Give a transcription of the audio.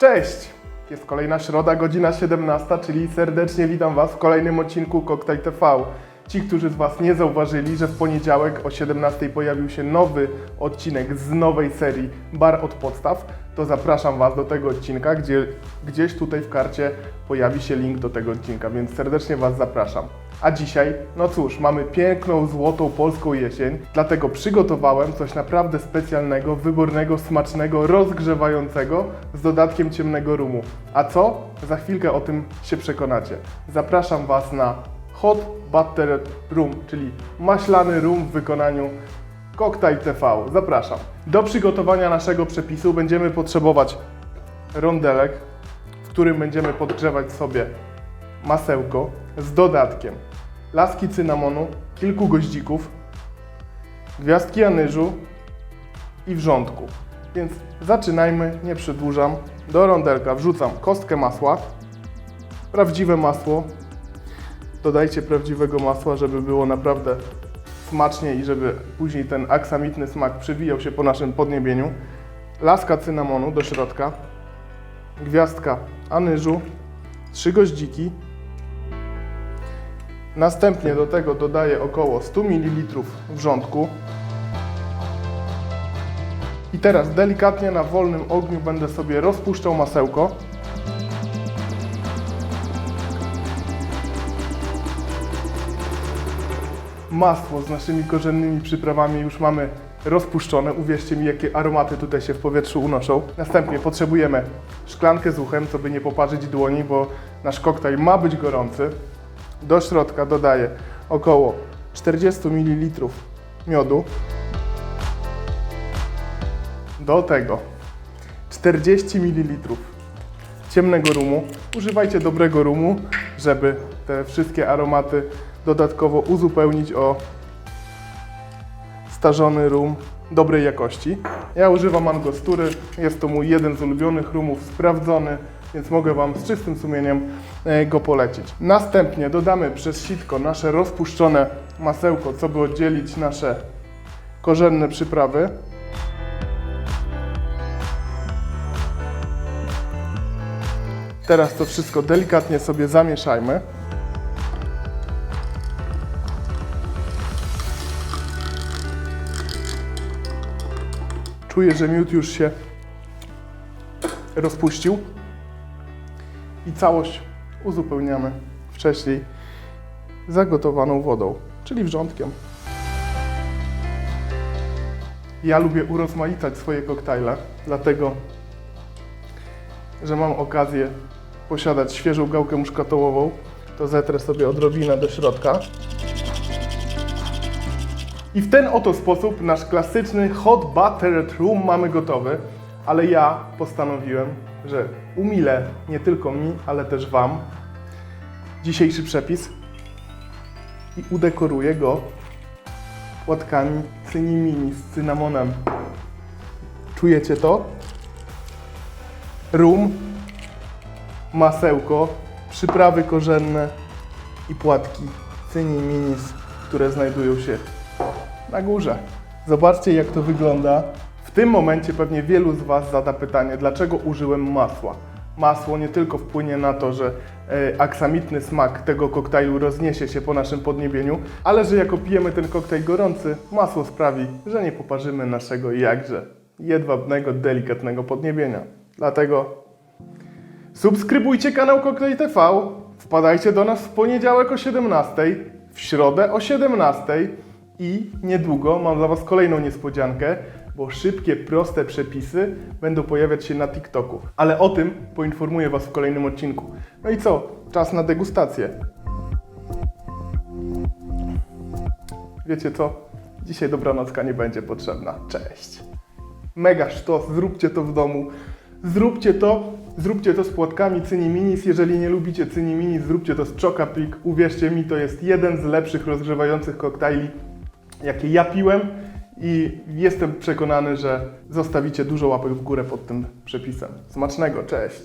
Cześć! Jest kolejna środa, godzina 17, czyli serdecznie witam Was w kolejnym odcinku Koktajl TV. Ci, którzy z Was nie zauważyli, że w poniedziałek o 17 pojawił się nowy odcinek z nowej serii Bar od podstaw, to zapraszam Was do tego odcinka, gdzie gdzieś tutaj w karcie pojawi się link do tego odcinka, więc serdecznie Was zapraszam. A dzisiaj, no cóż, mamy piękną, złotą polską jesień, dlatego przygotowałem coś naprawdę specjalnego, wybornego, smacznego, rozgrzewającego z dodatkiem ciemnego rumu. A co? Za chwilkę o tym się przekonacie. Zapraszam Was na Hot Butter Rum, czyli maślany rum w wykonaniu Cocktail TV. Zapraszam. Do przygotowania naszego przepisu będziemy potrzebować rondelek, w którym będziemy podgrzewać sobie masełko z dodatkiem laski cynamonu, kilku goździków, gwiazdki anyżu i wrzątku. Więc zaczynajmy, nie przedłużam. Do rondelka wrzucam kostkę masła, prawdziwe masło. Dodajcie prawdziwego masła, żeby było naprawdę smacznie i żeby później ten aksamitny smak przewijał się po naszym podniebieniu. Laska cynamonu do środka, gwiazdka anyżu, trzy goździki, Następnie do tego dodaję około 100 ml wrzątku. I teraz delikatnie na wolnym ogniu będę sobie rozpuszczał masełko. Masło z naszymi korzennymi przyprawami już mamy rozpuszczone. Uwierzcie mi, jakie aromaty tutaj się w powietrzu unoszą. Następnie potrzebujemy szklankę z uchem, co by nie poparzyć dłoni, bo nasz koktajl ma być gorący. Do środka dodaję około 40 ml miodu. Do tego 40 ml ciemnego rumu. Używajcie dobrego rumu, żeby te wszystkie aromaty dodatkowo uzupełnić o starzony rum dobrej jakości. Ja używam Angostury, jest to mój jeden z ulubionych rumów, sprawdzony, więc mogę Wam z czystym sumieniem e, go polecić. Następnie dodamy przez sitko nasze rozpuszczone masełko, co by oddzielić nasze korzenne przyprawy. Teraz to wszystko delikatnie sobie zamieszajmy. Czuję, że miód już się rozpuścił i całość uzupełniamy wcześniej zagotowaną wodą, czyli wrzątkiem. Ja lubię urozmaicać swoje koktajle, dlatego że mam okazję posiadać świeżą gałkę muszkatołową, to zetrę sobie odrobinę do środka. I w ten oto sposób nasz klasyczny hot buttered rum mamy gotowy, ale ja postanowiłem, że umilę nie tylko mi, ale też Wam dzisiejszy przepis i udekoruję go płatkami cynimini z cynamonem. Czujecie to? Rum, masełko, przyprawy korzenne i płatki cyniminis, które znajdują się na górze. Zobaczcie, jak to wygląda. W tym momencie pewnie wielu z Was zada pytanie, dlaczego użyłem masła. Masło nie tylko wpłynie na to, że e, aksamitny smak tego koktajlu rozniesie się po naszym podniebieniu, ale że jako pijemy ten koktajl gorący, masło sprawi, że nie poparzymy naszego jakże jedwabnego, delikatnego podniebienia. Dlatego subskrybujcie kanał Koktajl TV, wpadajcie do nas w poniedziałek o 17, w środę o 17 i niedługo mam dla Was kolejną niespodziankę, bo szybkie, proste przepisy będą pojawiać się na TikToku. Ale o tym poinformuję Was w kolejnym odcinku. No i co? Czas na degustację. Wiecie co? Dzisiaj dobranocka nie będzie potrzebna. Cześć. Mega sztos, zróbcie to w domu. Zróbcie to, zróbcie to z płatkami Cyniminis. Jeżeli nie lubicie Cyniminis, zróbcie to z Chocapic. Uwierzcie mi, to jest jeden z lepszych rozgrzewających koktajli, jakie ja piłem i jestem przekonany, że zostawicie dużo łapek w górę pod tym przepisem. Smacznego, cześć!